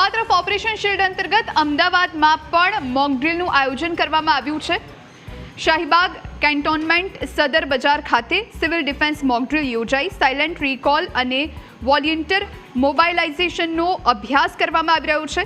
તો આ તરફ ઓપરેશન શિલ્ડ અંતર્ગત અમદાવાદમાં પણ મોકડ્રીલનું આયોજન કરવામાં આવ્યું છે. શાહીબાગ કેન્ટોનમેન્ટ સદર બજાર ખાતે સિવિલ ડિફેન્સ મોકડ્રીલ યોજાઈ. સાયલેન્ટ રિકોલ અને વોલિયન્ટર મોબાઇલાઇઝેશનનો અભ્યાસ કરવામાં આવી રહ્યો છે.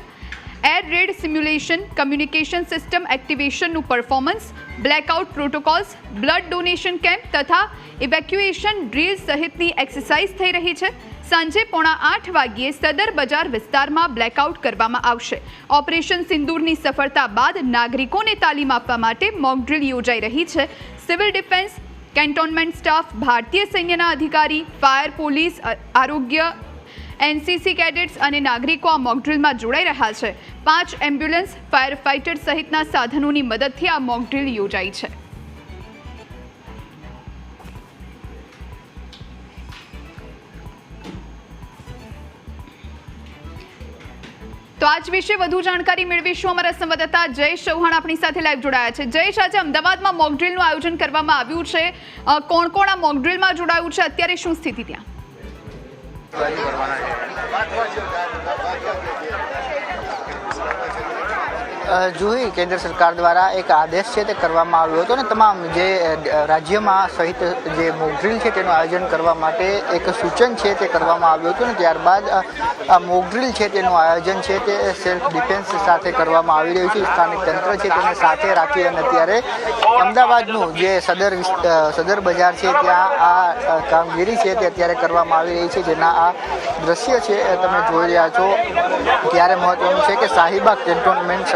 Air raid simulation, communication system એક્ટિવેશનનું performance, blackout protocols, blood donation camp તથા ઇવેક્યુએશન ડ્રીલ સહિતની એક્સરસાઇઝ થઈ રહી છે. સાંજે પોણા આઠ વાગ્યે સદર બજાર વિસ્તારમાં બ્લેકઆઉટ કરવામાં આવશે. ઓપરેશન સિંદૂરની સફળતા બાદ નાગરિકોને તાલીમ આપવા માટે મોકડ્રીલ યોજાઈ રહી છે. સિવિલ ડિફેન્સ કેન્ટોનમેન્ટ સ્ટાફ, ભારતીય સૈન્યના અધિકારી, ફાયર પોલીસ આરોગ્ય, એનસીસી કેડેટ્સ અને નાગરિકો આ મોકડ્રીલમાં જોડાઈ રહ્યા છે. પાંચ એમ્બ્યુલન્સ, ફાયર ફાઇટર સહિતના સાધનોની મદદથી આ મોકડ્રીલ યોજાઈ છે. તો આજ વિશે વધુ જાણકારી મેળવીશું અમારા સંવાદદાતા જય ચૌહાણ આપણી સાથે લાઈવ જોડાયા છે. જયેશ, આજે અમદાવાદમાં મોકડ્રીલનું આયોજન કરવામાં આવ્યું છે. કોણ કોણ આ મોકડ્રીલમાં જોડાયું છે? અત્યારે શું સ્થિતિ ત્યાં? જુહી કેન્દ્ર સરકાર દ્વારા એક આદેશ છે તે કરવામાં આવ્યો હતો ને તમામ જે રાજ્યમાં સહિત જે મોકડ્રીલ છે તેનું આયોજન કરવા માટે એક સૂચન છે તે કરવામાં આવ્યું હતું ને ત્યારબાદ આ મોકડ્રીલ છે તેનું આયોજન છે તે સેલ્ફ ડિફેન્સ સાથે કરવામાં આવી રહ્યું છે, સ્થાનિક તંત્ર છે તેને સાથે રાખી અને અત્યારે અમદાવાદનું જે સદર સદર બજાર છે ત્યાં આ કામગીરી છે તે અત્યારે કરવામાં આવી રહી છે, જેના આ દ્રશ્ય છે તમે જોઈ રહ્યા છો. ત્યારે મહત્વનું છે કે શાહીબાગ કેન્ટોનમેન્ટ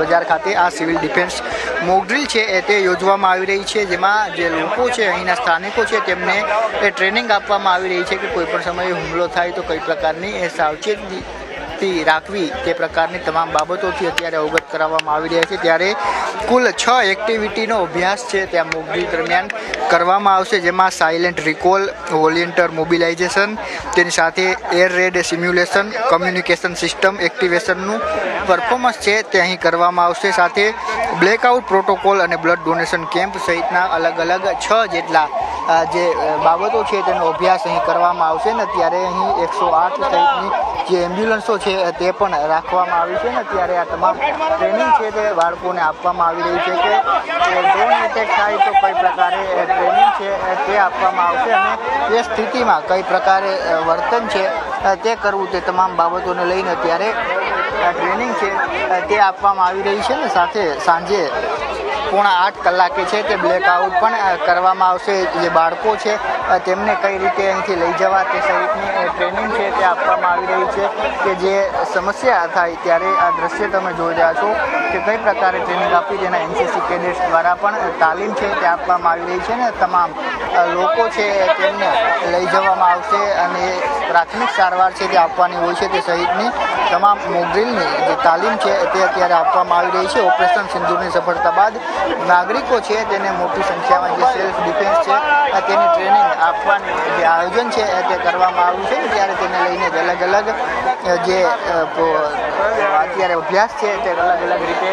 બજાર ખાતે આ સિવિલ ડિફેન્સ મોકડ્રીલ છે એ તે યોજવામાં આવી રહી છે, જેમાં જે લોકો છે, અહીંના સ્થાનિકો છે, તેમને એ ટ્રેનિંગ આપવામાં આવી રહી છે કે કોઈપણ સમયે હુમલો થાય તો કઈ પ્રકારની એ સાવચેતી તી રાખવી તે પ્રકારની તમામ બાબતોથી અત્યારે અવગત કરાવવામાં આવી રહ્યા છે. ત્યારે કુલ છ એક્ટિવિટીનો અભ્યાસ છે ત્યાં મોકડ્રીલ દરમિયાન કરવામાં આવશે, જેમાં સાયલેન્ટ રિકોલ વોલિયન્ટર મોબિલાઇઝેશન તેની સાથે air raid simulation communication system એક્ટિવેશનનું performance છે તે અહીં કરવામાં આવશે. સાથે બ્લેકઆઉટ પ્રોટોકોલ અને બ્લડ ડોનેશન કેમ્પ સહિતના અલગ અલગ છ જેટલા જે બાબતો છે તેનો અભ્યાસ અહીં કરવામાં આવશે ને ત્યારે અહીં એકસો આઠ સહિતની જે એમ્બ્યુલન્સો છે તે પણ રાખવામાં આવી છે ને ત્યારે આ તમામ ટ્રેનિંગ છે તે બાળકોને આપવામાં આવી રહી છે કે ડ્રોન એટેક થાય તો કઈ પ્રકારે ટ્રેનિંગ છે તે આપવામાં આવશે અને એ સ્થિતિમાં કઈ પ્રકારે વર્તન છે તે કરવું તે તમામ બાબતોને લઈને અત્યારે આ ટ્રેનિંગ છે તે આપવામાં આવી રહી છે ને સાથે સાંજે પોણા આઠ કલાકે છે તે બ્લેકઆઉટ પણ કરવામાં આવશે. જે બાળકો છે તેમને કઈ રીતે અહીંથી લઈ જવા તે સહિતની ટ્રેનિંગ છે તે આપવામાં આવી રહી છે કે જે સમસ્યા થાય ત્યારે આ દ્રશ્ય તમે જોઈ રહ્યા છો કે કઈ પ્રકારે ટ્રેનિંગ આપી તેના એનસીસી કેડેટ્સ દ્વારા પણ તાલીમ છે તે આપવામાં આવી રહી છે ને તમામ લોકો છે તેમને લઈ જવામાં આવશે અને પ્રાથમિક સારવાર છે તે આપવાની હોય છે તે સહિતની તમામ મોકડ્રીલની જે તાલીમ છે તે અત્યારે આપવામાં આવી રહી છે. ઓપરેશન સિંધુની સફળતા બાદ નાગરિકો છે તેને મોટી સંખ્યામાં જે સેલ્ફ ડિફેન્સ છે તેની ટ્રેનિંગ આપવાનું જે આયોજન છે તે કરવામાં આવ્યું છે ત્યારે તેને લઈને અલગ અલગ જે અત્યારે અભ્યાસ છે તે અલગ અલગ રીતે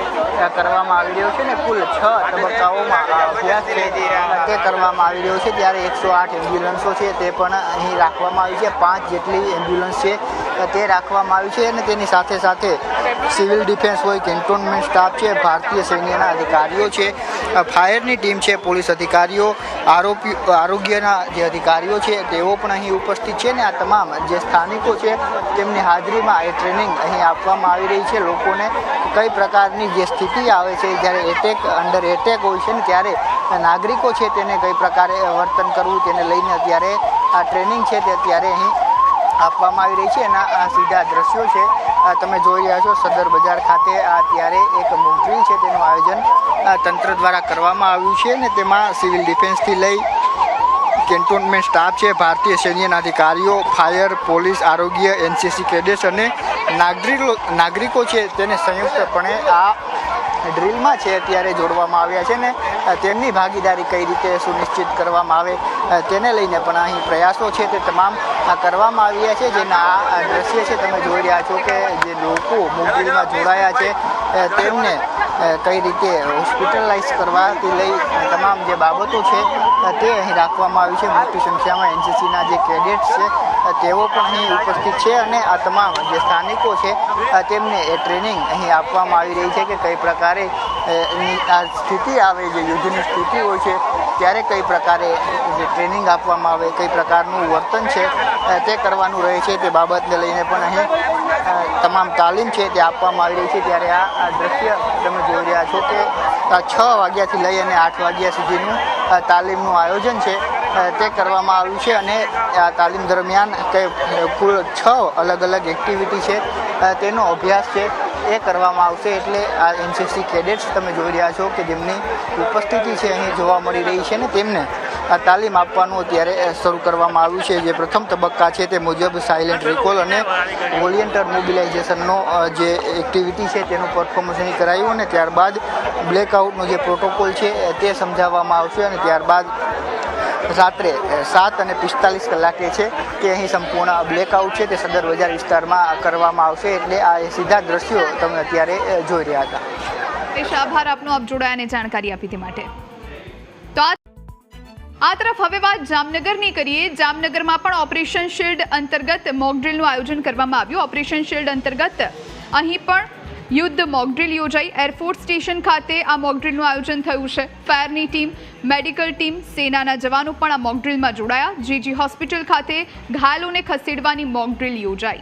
કરવામાં આવી રહ્યો છે ને કુલ છ તબક્કાઓમાં અભ્યાસ છે તે કરવામાં આવી રહ્યો છે. ત્યારે એકસો આઠ એમ્બ્યુલન્સો છે તે પણ અહીં રાખવામાં આવી છે. પાંચ જેટલી એમ્બ્યુલન્સ છે તે રાખવામાં આવ્યું છે અને તેની સાથે સાથે સિવિલ ડિફેન્સ હોય, કેન્ટોનમેન્ટ સ્ટાફ છે, ભારતીય સૈન્યના અધિકારીઓ છે ફાયરની ટીમ છે, પોલીસ અધિકારીઓ, આરોપી, આરોગ્યના જે અધિકારીઓ છે, તેઓ પણ અહીં ઉપસ્થિત છે ને આ તમામ જે સ્થાનિકો છે, તેમની હાજરીમાં એ ટ્રેનિંગ અહીં આપવામાં આવી રહી છે. લોકોને કઈ પ્રકારની જે સ્થિતિ આવે છે, જ્યારે એટેક, અંડર એટેક હોય છે ને ત્યારે નાગરિકો છે તેને કઈ પ્રકારે વર્તન કરવું, તેને લઈને અત્યારે આ ટ્રેનિંગ છે તે અત્યારે અહીં આપવામાં આવી રહી છે એના સીધા દ્રશ્યો છે. તમે જોઈ રહ્યા છો સદર બજાર ખાતે અત્યારે એક મોકડ્રીલ છે તેનું આયોજન તંત્ર દ્વારા કરવામાં આવ્યું છે ને તેમાં સિવિલ ડિફેન્સથી લઈ કેન્ટોનમેન્ટ સ્ટાફ છે, ભારતીય સૈન્યના અધિકારીઓ, ફાયર, પોલીસ, આરોગ્ય, એનસીસી કેડેટ્સ અને નાગરિકો નાગરિકો છે તેને સંયુક્તપણે આ ડ્રીલમાં છે અત્યારે જોડવામાં આવ્યા છે ને તેમની ભાગીદારી કઈ રીતે સુનિશ્ચિત કરવામાં આવે તેને લઈને પણ અહીં પ્રયાસો છે તે તમામ કરવામાં આવ્યા છે, જેના આ દ્રશ્ય છે, તમે જોઈ રહ્યા છો કે જે લોકો મોકડ્રીલમાં જોડાયા છે તેમને કઈ રીતે હોસ્પિટલાઇઝ કરવાથી લઈ તમામ જે બાબતો છે તે અહીં રાખવામાં આવી છે. મોટી સંખ્યામાં એનસીસીના જે કેડેટ્સ છે તેઓ પણ અહીં ઉપસ્થિત છે અને આ તમામ જે સ્થાનિકો છે તેમને એ ટ્રેનિંગ અહીં આપવામાં આવી રહી છે કે કઈ પ્રકારે આ સ્થિતિ આવે, જે યુદ્ધની સ્થિતિ હોય છે ત્યારે કઈ પ્રકારે જે ટ્રેનિંગ આપવામાં આવે, કઈ પ્રકારનું વર્તન છે તે કરવાનું રહે છે તે બાબતને લઈને પણ અહીં તમામ તાલીમ છે તે આપવામાં આવી રહી છે. ત્યારે આ દ્રશ્ય તમે જોઈ રહ્યા છો કે છ વાગ્યાથી લઈ અને આઠ વાગ્યા સુધીનું તાલીમનું આયોજન છે તે કરવામાં આવ્યું છે અને આ તાલીમ દરમિયાન કે કુલ છ અલગ અલગ એક્ટિવિટી છે તેનો અભ્યાસ છે. એ કરવામાં આવશે એટલે આ એનસીસી કેડેટ્સ તમે જોઈ રહ્યા છો કે જેમની ઉપસ્થિતિ છે અહીં જોવા મળી રહી છે ને તેમને આ તાલીમ આપવાનું અત્યારે શરૂ કરવામાં આવ્યું છે. જે પ્રથમ તબક્કા છે તે મુજબ સાયલેન્ટ રિકોલ અને વોલિયન્ટર મોબિલાઇઝેશનનો જે એક્ટિવિટી છે તેનું પરફોર્મન્સ અહીં કરાયું અને ત્યારબાદ બ્લેકઆઉટનો જે પ્રોટોકોલ છે તે સમજાવવામાં આવશે અને ત્યારબાદ રાત્રે સાત અને પિસ્તાલીસ કલાકે છે કે અહીં સંપૂર્ણ બ્લેકઆઉટ છે તે સદર બજાર વિસ્તારમાં કરવામાં આવશે એટલે આ સીધા દ્રશ્યો તમે અત્યારે જોઈ રહ્યા હતા. આભાર આપનો. આપ જોડાયા જાણકારી આપી તે માટે. તો આ તરફ હવે વાત જામનગરની કરીએ. જામનગરમાં પણ ઓપરેશન શિલ્ડ અંતર્ગત મોકડ્રીલનું આયોજન કરવામાં આવ્યું. ઓપરેશન શિલ્ડ અંતર્ગત અહીં પણ યુદ્ધ મોકડ્રીલ યોજાઈ. એરફોર્સ સ્ટેશન ખાતે આ મોકડ્રીલનું આયોજન થયું છે. ફાયરની ટીમ મેડિકલ ટીમ સેનાના જવાનો પણ આ મોકડ્રીલમાં જોડાયા. જીજી હોસ્પિટલ ખાતે ઘાયલોને ખસેડવાની મોકડ્રીલ યોજાઈ.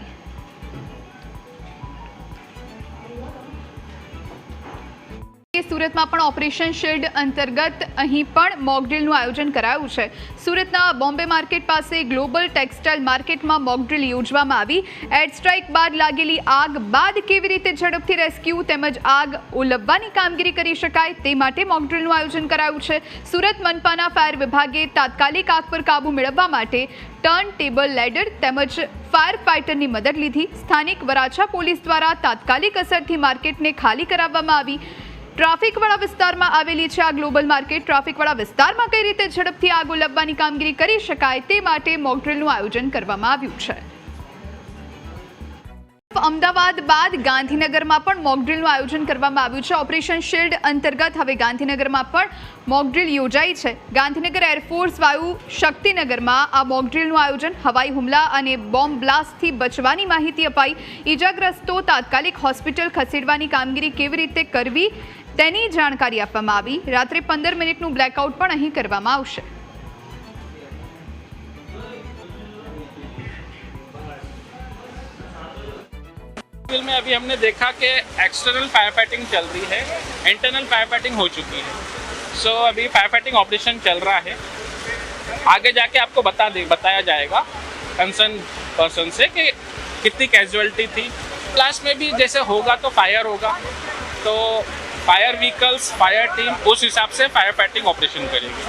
સુરતમાં પણ ઓપરેશન શિલ્ડ અંતર્ગત અહીં પણ મોકડ્રીલનું આયોજન કરાયું છે. સુરતના બોમ્બે માર્કેટ પાસે ગ્લોબલ ટેક્સટાઇલ માર્કેટમાં મોકડ્રીલ યોજવામાં આવી. એર સ્ટ્રાઇક બાદ લાગેલી આગ બાદ કેવી રીતે ઝડપથી રેસ્ક્યુ તેમજ આગ ઓલવવાની કામગીરી કરી શકાય તે માટે મોકડ્રીલનું આયોજન કરાયું છે. સુરત મનપાના ફાયર વિભાગે તાત્કાલિક આગ પર કાબૂ મેળવવા માટે ટર્ન ટેબલ લેડર તેમજ ફાયર ફાઇટરની મદદ લીધી. સ્થાનિક વરાછા પોલીસ દ્વારા તાત્કાલિક અસરથી માર્કેટને ખાલી કરાવવામાં આવી. ટ્રાફિકવાળા વિસ્તારમાં આવેલી છે આ ગ્લોબલ માર્કેટ. ટ્રાફિકવાળા વિસ્તારમાં કઈ રીતે ઝડપથી આગ ઓલવવાની કામગીરી કરી શકાય તે માટે મોકડ્રીલનું આયોજન કરવામાં આવ્યું છે. અમદાવાદ બાદ ગાંધીનગરમાં પણ મોકડ્રીલનું આયોજન કરવામાં આવ્યું છે. ઓપરેશન શિલ્ડ અંતર્ગત હવે ગાંધીનગરમાં પણ મોકડ્રીલ યોજાઈ છે. ગાંધીનગર એરફોર્સ વાયુ શક્તિનગરમાં આ મોકડ્રીલનું આયોજન હવાઈ હુમલા અને બોમ્બ બ્લાસ્ટથી બચવાની માહિતી અપાઈ. ઈજાગ્રસ્તો તાત્કાલિક હોસ્પિટલ ખસેડવાની કામગીરી કેવી રીતે કરવી તેની જાણકારી આપવામાં આવી રાત્રે પંદર મિનિટનું બ્લેકઆઉટ પણ અહીં કરવામાં આવશે फिल्म में अभी हमने देखा कि एक्सटर्नल फायर फाइटिंग चल रही है इंटरनल फायर फाइटिंग हो चुकी है सो अभी फायर फाइटिंग ऑपरेशन चल रहा है आगे जाके आपको बता दे बताया जाएगा कंसर्न पर्सन से कि कितनी कैजुअलिटी थी लास्ट में भी जैसे होगा तो फायर होगा तो फायर व्हीकल्स फायर टीम उस हिसाब से फायर फाइटिंग ऑपरेशन करेगी